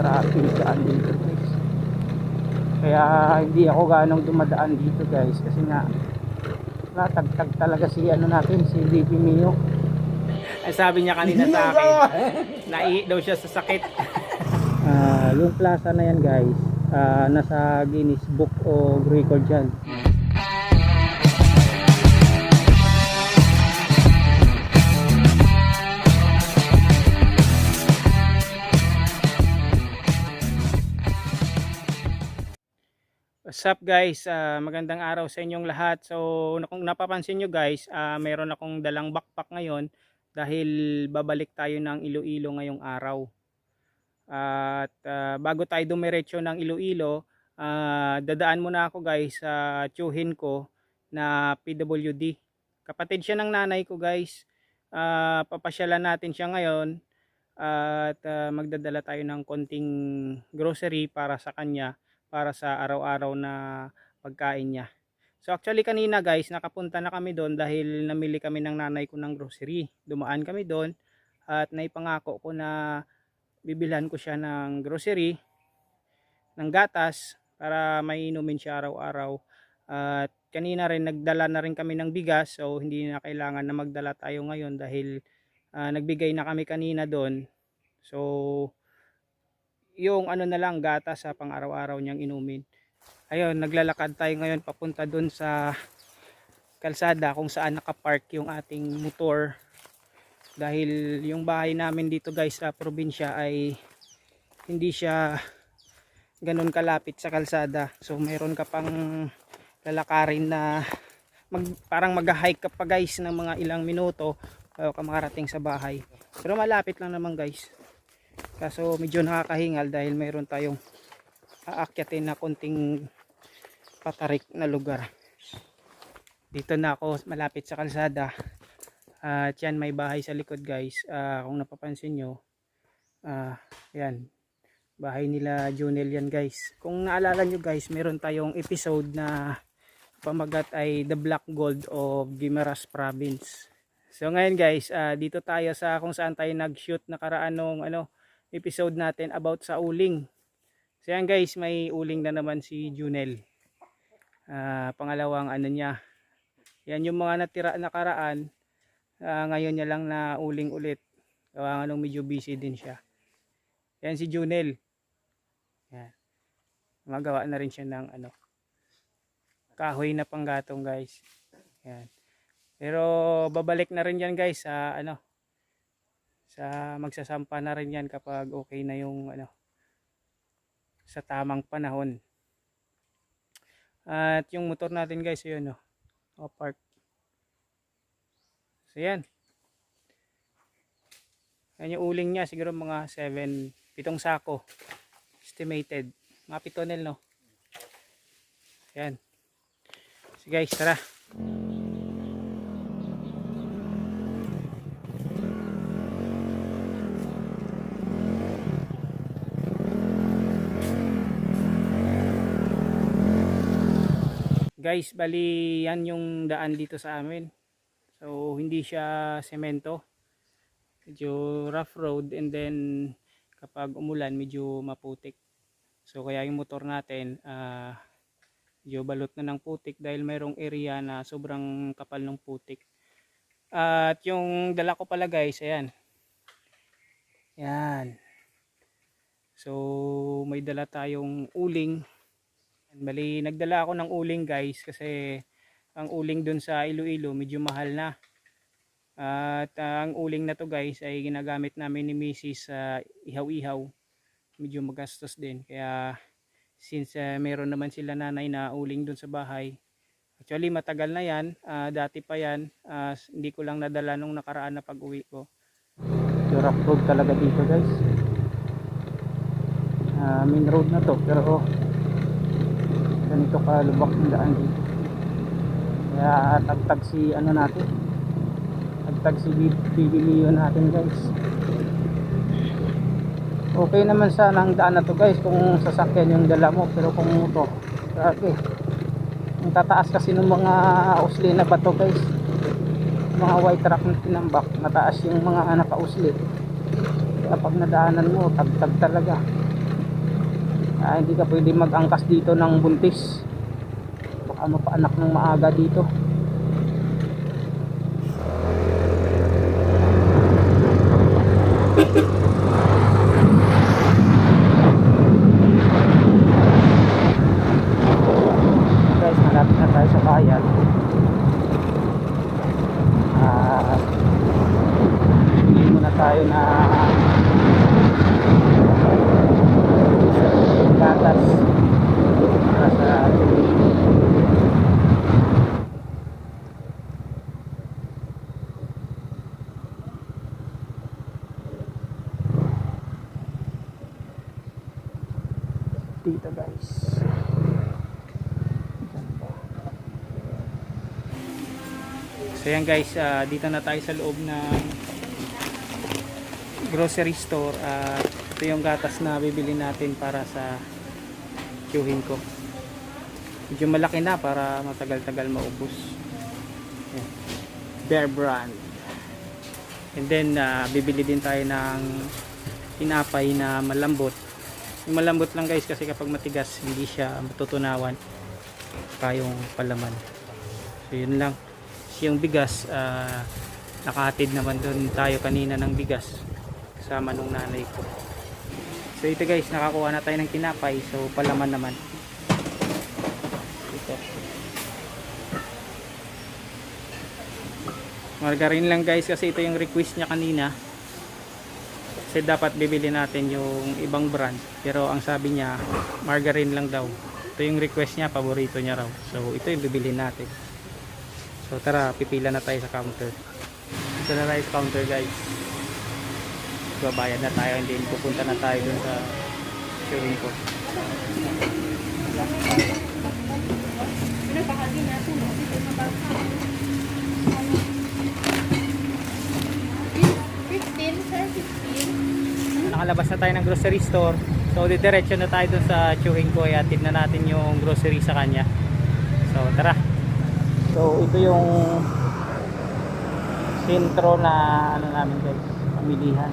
traffic daan dito guys. Kaya hindi ako ganong dumadaan dito guys kasi nga natagtag talaga si ano natin si DP Mio. Ay sabi niya kanina sa akin, naihi daw siya sa sakit. Ah, yung plaza na yan guys ah, nasa Guinness Book of Record yan What's up guys? Ah, magandang araw sa inyong lahat. So kung napapansin nyo guys, ah, meron akong dalang backpack ngayon dahil babalik tayo ng Iloilo ngayong araw. At ah, bago tayo dumiretso ng Iloilo, ah, dadaan muna ako guys sa tsuhin ko na PWD. Kapatid siya ng nanay ko guys. Ah, papasyalan natin siya ngayon at ah, magdadala tayo ng konting grocery para sa kanya para sa araw-araw na pagkain niya. So actually kanina guys, nakapunta na kami doon dahil namili kami ng nanay ko ng grocery. Dumaan kami doon at naipangako ko na bibilhan ko siya ng grocery, ng gatas para mainumin siya araw-araw. At kanina rin nagdala na rin kami ng bigas so hindi na kailangan na magdala tayo ngayon dahil ah, nagbigay na kami kanina doon. So yung ano na lang gata sa pang araw-araw niyang inumin. Ayun, naglalakad tayo ngayon papunta doon sa kalsada kung saan nakapark yung ating motor. Dahil yung bahay namin dito guys sa probinsya ay hindi siya ganun kalapit sa kalsada. So mayroon ka pang lalakarin na mag, parang mag-hike ka pa guys ng mga ilang minuto bago ka makarating sa bahay. Pero malapit lang naman guys. Kaso medyo nakakahingal dahil mayroon tayong aakyatin na konting patarik na lugar. Dito na ako malapit sa kalsada. At yan may bahay sa likod guys. Ah, kung napapansin nyo. ah yan. Bahay nila Junel yan guys. Kung naalala nyo guys, meron tayong episode na pamagat ay The Black Gold of Guimaras Province. So ngayon guys, ah, dito tayo sa kung saan tayo nag-shoot nakaraan nung ano, episode natin about sa uling. So yan guys, may uling na naman si Junel. Ah, pangalawang ano niya. Yan yung mga natira nakaraan. Ah, ngayon niya lang na uling ulit. Gawa nga nung medyo busy din siya. Yan si Junel. Yan. Magawa na rin siya ng ano. Kahoy na panggatong guys. Yan. Pero babalik na rin yan guys sa ano sa magsasampa na rin yan kapag okay na yung ano sa tamang panahon. At yung motor natin guys yun o park so yan. Yan yung uling niya siguro mga 7 pitong sako estimated. Mga pitonel no? Yan. So guys tara Guys, bali yan yung daan dito sa amin. So, hindi siya semento. Medyo rough road and then kapag umulan, medyo maputik. So, kaya yung motor natin, ah medyo balot na ng putik dahil mayroong area na sobrang kapal ng putik. At yung dala ko pala guys, ayan. Yan. So, may dala tayong uling Bali, nagdala ako ng uling guys kasi ang uling dun sa Iloilo medyo mahal na. At uh, ang uling na to guys ay ginagamit namin ni Mrs. sa ihaw-ihaw. Medyo magastos din. Kaya since uh, meron naman sila nanay na uling dun sa bahay. Actually matagal na yan. Uh, dati pa yan. Uh, hindi ko lang nadala nung nakaraan na pag-uwi ko. Medyo rough road talaga dito guys Ah, main road na to pero ganito ka lubak ng daan dito. Kaya tagtag si ano natin? Tagtag si BBMio natin guys. Okay naman sana ang daan na to guys kung sasakyan yung dala mo. Pero kung motor grabe. Ang tataas kasi ng mga usli na bato guys. Mga white truck na tinambak mataas yung mga nakausli kaya pag nadaanan mo tagtag talaga Ah, hindi ka pwede mag-angkas dito ng buntis. Baka mapaanak ng maaga dito. guys, malapit na tayo sa bayan. Ah, hindi muna tayo na gatas para sa dito guys So yan guys, ah, dito na tayo sa loob ng grocery store at ito yung gatas na bibili natin para sa queuing ko. Medyo malaki na para matagal-tagal maubos. Yan. Bear brand. And then ah, bibili din tayo ng tinapay na malambot. Yung malambot lang guys kasi kapag matigas hindi siya matutunawan kayong palaman. So yun lang. Yung bigas ah, nakahatid naman doon tayo kanina ng bigas kasama nung nanay ko. So ito guys nakakuha na tayo ng tinapay. So palaman naman. Ito. Margarine lang guys kasi ito yung request niya kanina kasi dapat bibili natin yung ibang brand pero ang sabi niya margarine lang daw ito yung request niya paborito niya raw so ito yung bibili natin So tara, pipila na tayo sa counter. Dito na tayo sa counter guys. Babayad na tayo and then pupunta na tayo dun sa queuing ko. Nakalabas na tayo ng grocery store. So didiretso na tayo dun sa queuing ko. Iatid na natin yung grocery sa kanya. So tara. So ito yung sentro na ano namin guys, pamilihan.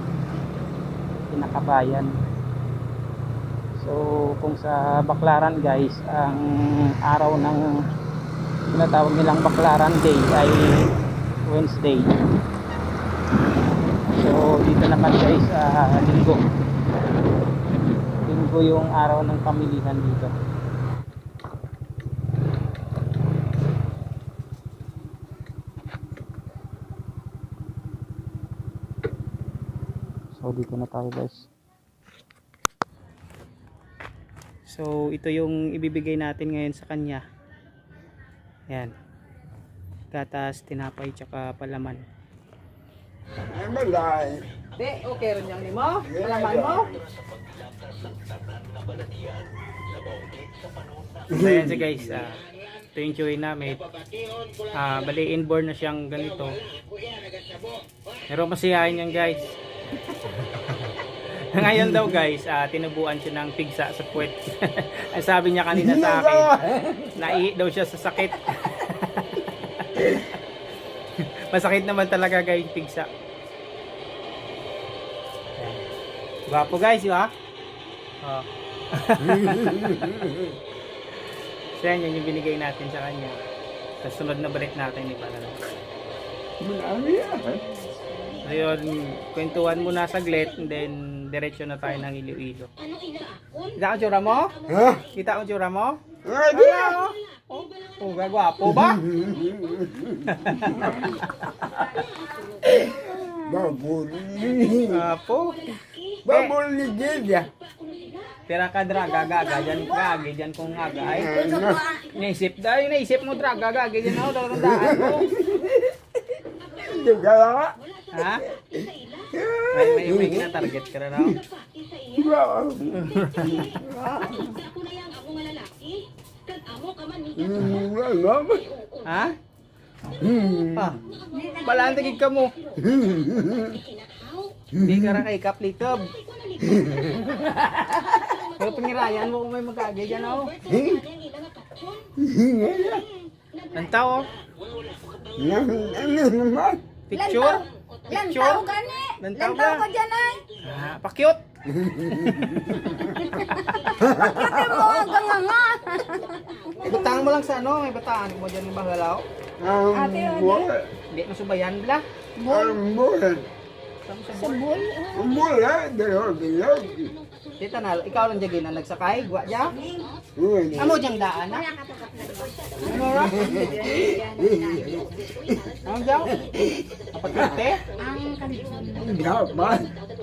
Pinakabayan. So kung sa Baklaran guys, ang araw ng tinatawag nilang Baklaran Day ay Wednesday. Naman guys, ah, linggo. Linggo yung araw ng pamilihan dito. So dito na tayo guys. So ito yung ibibigay natin ngayon sa kanya. Yan. Gatas, tinapay, tsaka palaman. Di, okay rin yung limo? Palaman mo? So yan siya guys. ah, ito yung chewy namin. Ah, bali inborn na siyang ganito. Pero masiyahin yan guys. Ngayon daw guys, ah, tinubuan siya ng pigsa sa puwet. Ang sabi niya kanina sa akin, naihi daw siya sa sakit. Masakit naman talaga guys, pigsa. Gwapo guys, di ba? Oh. so yan, yan yung binigay natin sa kanya. Sa sunod na balik natin, iba na lang. So yun, kwentuhan muna saglit, and then diretso na tayo ng Iloilo. Kita ang tsura mo? Ha? Kita ang tsura mo? Ah, di. Ano? Oh, oh gagwapo ba? Babul. Gwapo. Babul ni Gilda. Pera ka draga, gaga, dyan gagi, dyan kung aga. Ay, Ano? naisip dahil naisip mo draga, gagi, dyan ako, talagang daan mo. Hindi ka. Ha? May, may, may gina-target ka na raw. Wow. Ha? Ah, balantigig ka mo. Hindi ka ra kay kaplikab. Pero pangirayan mo kung may magkagay dyan oh. Ang tao, Ano naman? picture. Lan Picture. tao ka ni. Lan Lan tao tao ka. ka dyan ay. Ah, pakyut. Sabi mo, hanggang nga nga. Ibutahan mo lang sa ano, may bataan mo dyan yung bagalaw. Ang Ate, buhay. Hindi mo subayan bla. Ang buhay. Sa ah. Ang buhay. Dalawa bilog. Dito na, ikaw lang dyan na nagsakay, gwa dyan. Amo dyan daan na. Ano ra? Ano dyan? Kapagkate? Ang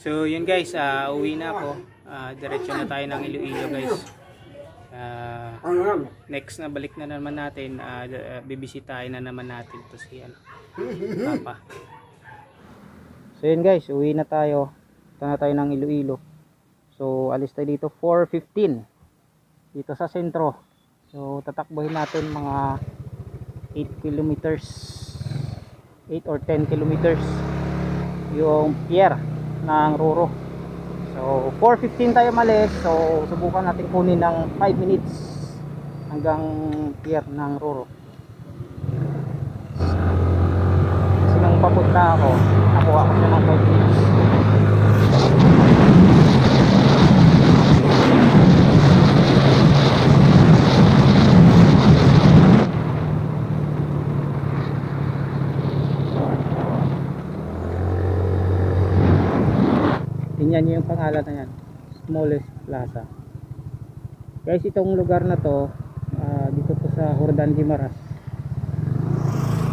So yun guys, ah, uwi na ako. Ah, diretso na tayo ng Iloilo guys. Ang next na balik na naman natin, uh, bibisitahin na naman natin to si ano, Papa. So yun guys, uwi na tayo. Ito na tayo ng Iloilo. So alis tayo dito 4.15 dito sa sentro. So tatakbuhin natin mga 8 kilometers 8 or 10 kilometers yung pier ng Roro. So 4.15 tayo malis. So subukan natin kunin ng 5 minutes hanggang pier ng Roro. Kasi nung papunta ako, nakuha ko siya ng 5 minutes. Tingnan nyo yung pangalan na yan. Smallest Plaza. Guys, itong lugar na to, ah, dito po sa Hordan Guimaras.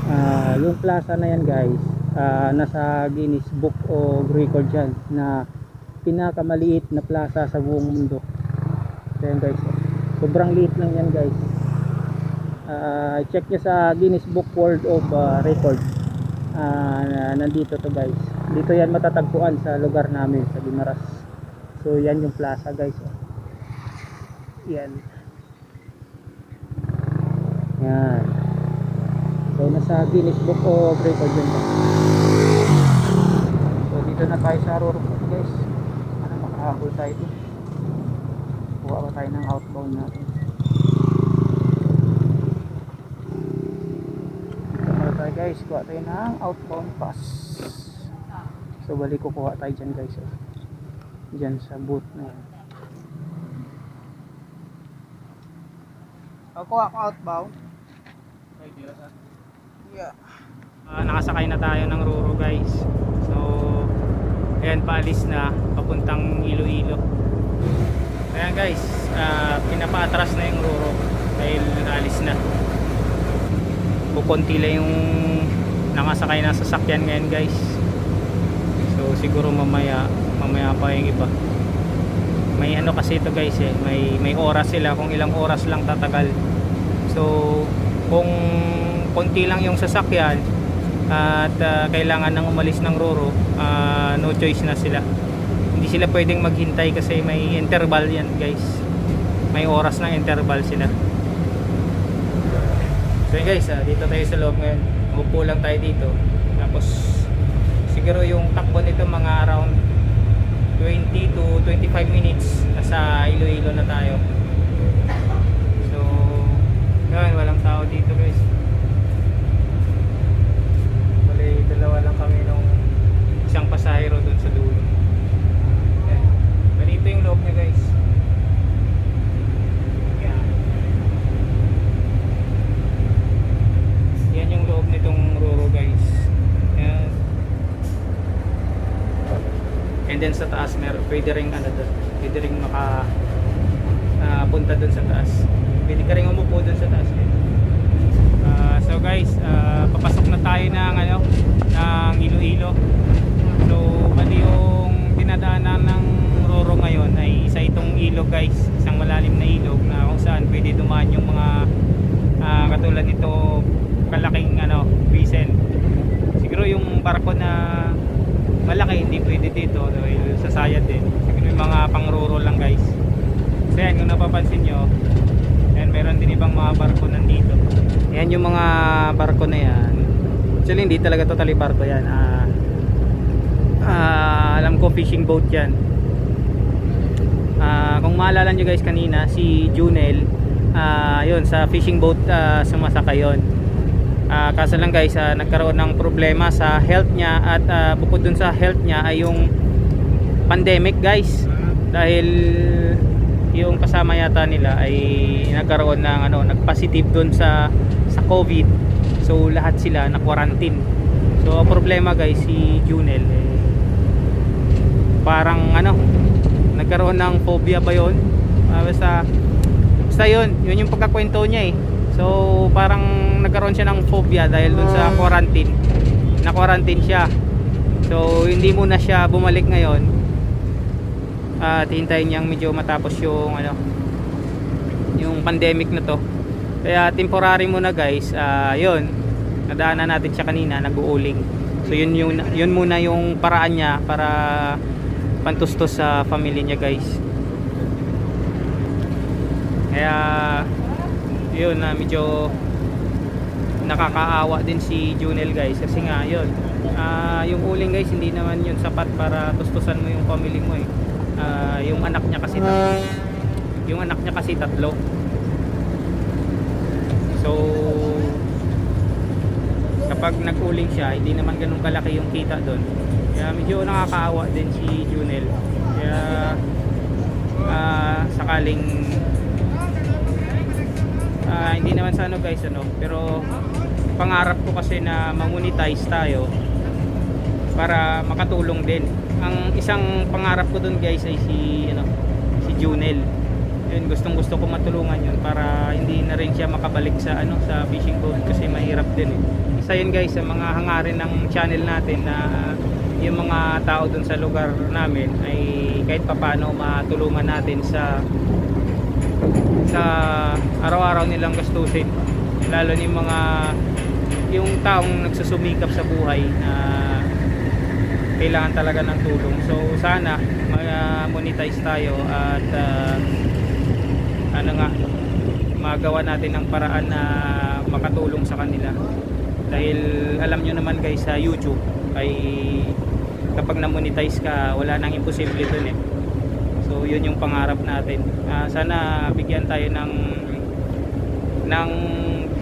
Ah, yung plaza na yan guys, ah, nasa Guinness Book of Record yan na pinakamaliit na plaza sa buong mundo. So yan guys, sobrang liit lang yan guys. Ah, check nyo sa Guinness Book World of ah, Record. Na- nandito to guys. Dito yan matatagpuan sa lugar namin sa Guimaras. So yan yung plaza guys. oh. Yan. Yan. So nasa Guinness Book of Record yun ba? So dito na tayo sa Roro guys. Ano makahabol tayo dito. Kuha pa tayo ng outbound natin. Dito guys. Kuha tayo ng outbound pass. So balik kukuha tayo dyan guys. Oh. Dyan sa booth na yan. Kuha ko outbound. Yeah. Ah, nakasakay na tayo ng Ruro guys. So, ayan paalis na papuntang Iloilo. Ayan guys, ah, pinapaatras na yung Ruro dahil alis na. Kukunti lang yung nakasakay na sasakyan ngayon guys. Siguro mamaya mamaya pa yung iba. May ano kasi ito guys eh, may may oras sila kung ilang oras lang tatagal. So kung konti lang yung sasakyan at ah, kailangan nang umalis ng Roro, ah, no choice na sila. Hindi sila pwedeng maghintay kasi may interval yan guys. May oras ng interval sila. So guys, ah, dito tayo sa loob ngayon. Upo lang tayo dito. Tapos siguro yung takbo nito mga around 20 to 25 minutes nasa Iloilo na tayo. So, yun, walang tao dito guys. Bali, dalawa lang kami nung isang pasahero doon sa dulo. sa taas meron pwede ring ano doon pwede ring maka uh, punta doon sa taas. Pwede ka ring umupo doon sa taas eh. uh, so guys uh, papasok na tayo ng ano ng Iloilo. So bali yung dinadaanan ng Roro ngayon ay isa itong ilog guys. Isang malalim na ilog na kung saan pwede dumaan yung mga uh, katulad nito kalaking ano vessel siguro yung barko na malaki hindi pwede dito dahil sasayad din eh. yung mga pang rural lang guys. So yan kung napapansin nyo yan meron din ibang mga barko nandito. Yan yung mga barko na yan. Actually hindi talaga totally barko yan. Ah, ah, alam ko fishing boat yan. Ah, kung maalala nyo guys kanina si Junel ah, yun sa fishing boat ah, sumasaka yun. Ah, kaso lang guys, ah, nagkaroon ng problema sa health niya at ah, bukod dun sa health niya ay yung pandemic guys. Dahil yung kasama yata nila ay nagkaroon ng ano, nagpositive dun sa sa COVID. So lahat sila na quarantine. So problema guys si Junel eh, parang ano nagkaroon ng phobia ba yun? Ah, basta basta yun, yun yung pagkakwento niya eh. So parang nagkaroon siya ng phobia dahil dun sa quarantine. Na quarantine siya. So hindi muna siya bumalik ngayon. At hintayin niyang medyo matapos yung ano yung pandemic na to. Kaya temporary muna guys, ah yun. Nadaanan natin siya kanina, nag-uuling. So yun yung yun muna yung paraan niya para pantustos sa family niya guys. Kaya yun na medyo nakakaawa din si Junel guys. Kasi nga yun ah, yung uling guys hindi naman yun sapat para tustusan mo yung family mo eh. Ah, yung anak niya kasi tatlo yung anak niya kasi tatlo. So kapag nag-uling siya hindi naman ganun kalaki yung kita doon kaya medyo nakakaawa din si Junel. Kaya ah, sakaling Ah, hindi naman sa ano guys ano pero pangarap ko kasi na mamonetize tayo para makatulong din. Ang isang pangarap ko dun guys ay si ano si Junel. Yun gustong gusto ko matulungan yun para hindi na rin siya makabalik sa ano sa fishing boat kasi mahirap din eh. Isa yun guys sa mga hangarin ng channel natin na yung mga tao dun sa lugar namin ay kahit papano matulungan natin sa sa araw-araw nilang gastusin. Lalo ni mga yung taong nagsusumikap sa buhay na kailangan talaga ng tulong. So sana ma-monetize tayo at ah, ano nga magawa natin ng paraan na makatulong sa kanila. Dahil alam nyo naman guys sa YouTube ay kapag na-monetize ka wala nang imposible dun eh So yun yung pangarap natin. Ah, sana bigyan tayo ng ng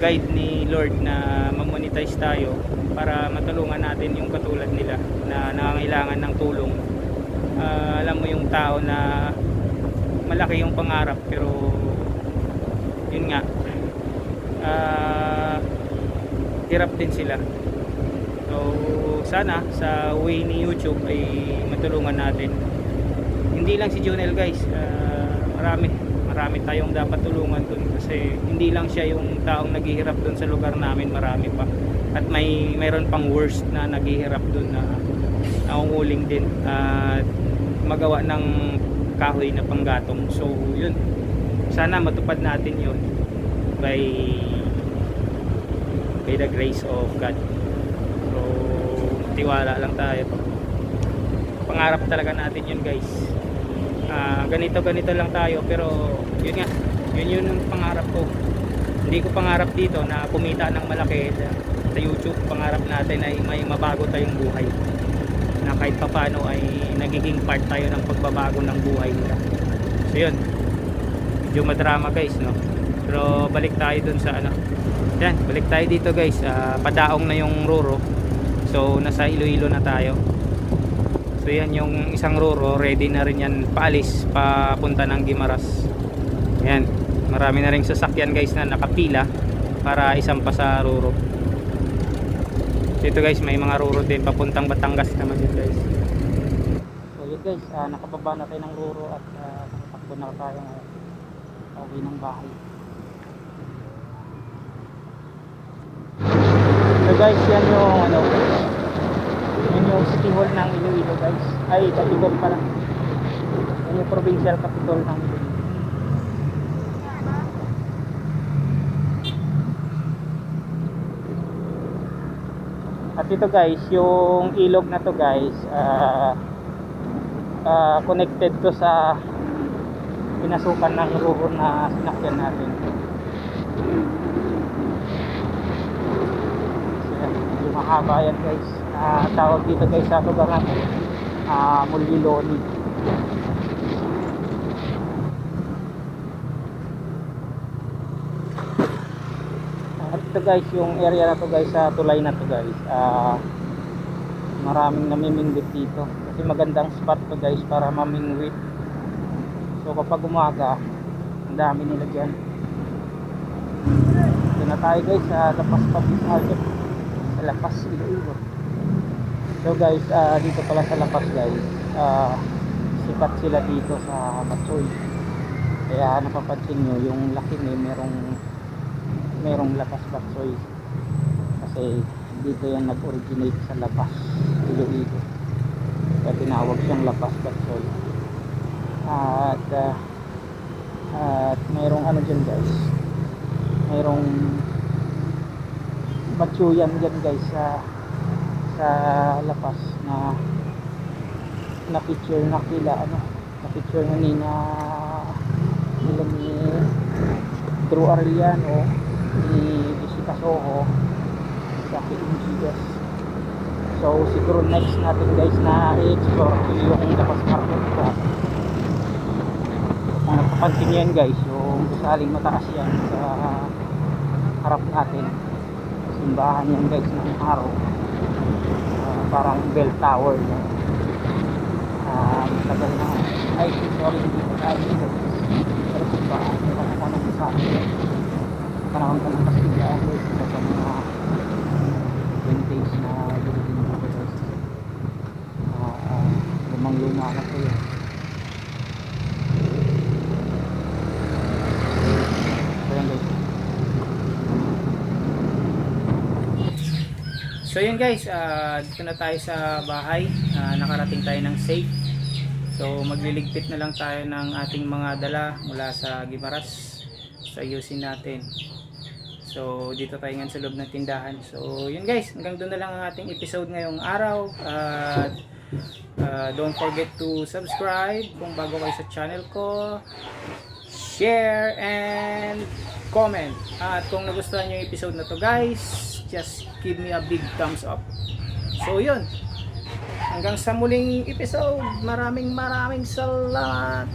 guide ni Lord na ma-monetize tayo para matulungan natin yung katulad nila na nangangailangan ng tulong. Ah, alam mo yung tao na malaki yung pangarap pero yun nga ah, hirap din sila. So sana sa way ni YouTube ay matulungan natin hindi lang si Junel guys. Ah, marami marami tayong dapat tulungan dun kasi hindi lang siya yung taong naghihirap dun sa lugar namin marami pa. At may mayroon pang worst na naghihirap dun na nangunguling din at magawa ng kahoy na panggatong. So yun. Sana matupad natin yun by by the grace of God. So tiwala lang tayo. Pangarap talaga natin yun guys Ah, ganito ganito lang tayo pero yun nga yun yun ang pangarap ko. Hindi ko pangarap dito na kumita ng malaki sa, YouTube. Pangarap natin ay may mabago tayong buhay. Na kahit papano ay nagiging part tayo ng pagbabago ng buhay nila. So yun. Medyo madrama guys no? Pero balik tayo dun sa ano. Yan balik tayo dito guys. Ah, padaong na yung Roro. So nasa Iloilo na tayo So yan yung isang roro, ready na rin yan paalis papunta ng Gimaras. Yan, marami na rin sasakyan guys na nakapila para isang pa sa roro. Dito guys, may mga roro din papuntang Batangas naman yun guys. So yun guys, ah, nakababa na tayo ng roro at uh, na tayo ngayon. Pauwi ng bahay. So guys, yan yung ano, yung city hall ng Iloilo guys ay Taligog pala yun yung provincial capital ng Iloilo at ito guys yung ilog na to guys ah ah, connected to sa pinasukan ng ruhon na sinakyan natin. So, mahaba yan guys. Ah, tawag dito guys sa lugar natin. Ah, Muliloni. At ito guys, yung area na to guys, sa tulay na to guys. Ah, maraming namimingwit dito. Kasi magandang spot to guys para mamingwit. So kapag umaga, ang dami nila dyan. Ito na tayo guys sa Lapas Public Market. Sa Lapas Iloilo. So guys, ah, dito pala sa Lapas guys, ah, sikat sila dito sa Batsoy. Kaya napapansin nyo, yung laki ni merong merong Lapas Batsoy. Kasi dito yan nag-originate sa Lapas Iloilo. Kaya tinawag siyang Lapas Batsoy. At ah, at mayroong ano dyan guys. Mayroong batsuyan dyan guys sa sa lapas na na picture na kila ano na picture na ni na nila ni Drew Arellano ni Jessica Soho sa Gigas so siguro next natin guys na i-explore yung lapas market pa kung napapansin yan guys yung gusaling mataas yan sa harap natin. Simbahan yan guys ng araw Ah, parang bell tower. Na ah tagal na. Ay sorry hindi ko tayo guys pero simbahan yung mga kanong gusaling panahon ka ng Kastilyan guys isa sa mga vintage na building dito guys Ah, ah, lumang luma na yun Ayan guys. So yun guys, ah, dito na tayo sa bahay. Ah, nakarating tayo ng safe. So magliligpit na lang tayo ng ating mga dala mula sa Gimaras. So ayusin natin. So dito tayo ngayon sa loob ng tindahan. So yun guys, hanggang doon na lang ang ating episode ngayong araw. At ah, don't forget to subscribe kung bago kayo sa channel ko. Share and comment. At kung nagustuhan nyo yung episode na to guys, just give me a big thumbs up. So yun. Hanggang sa muling episode, maraming maraming salamat.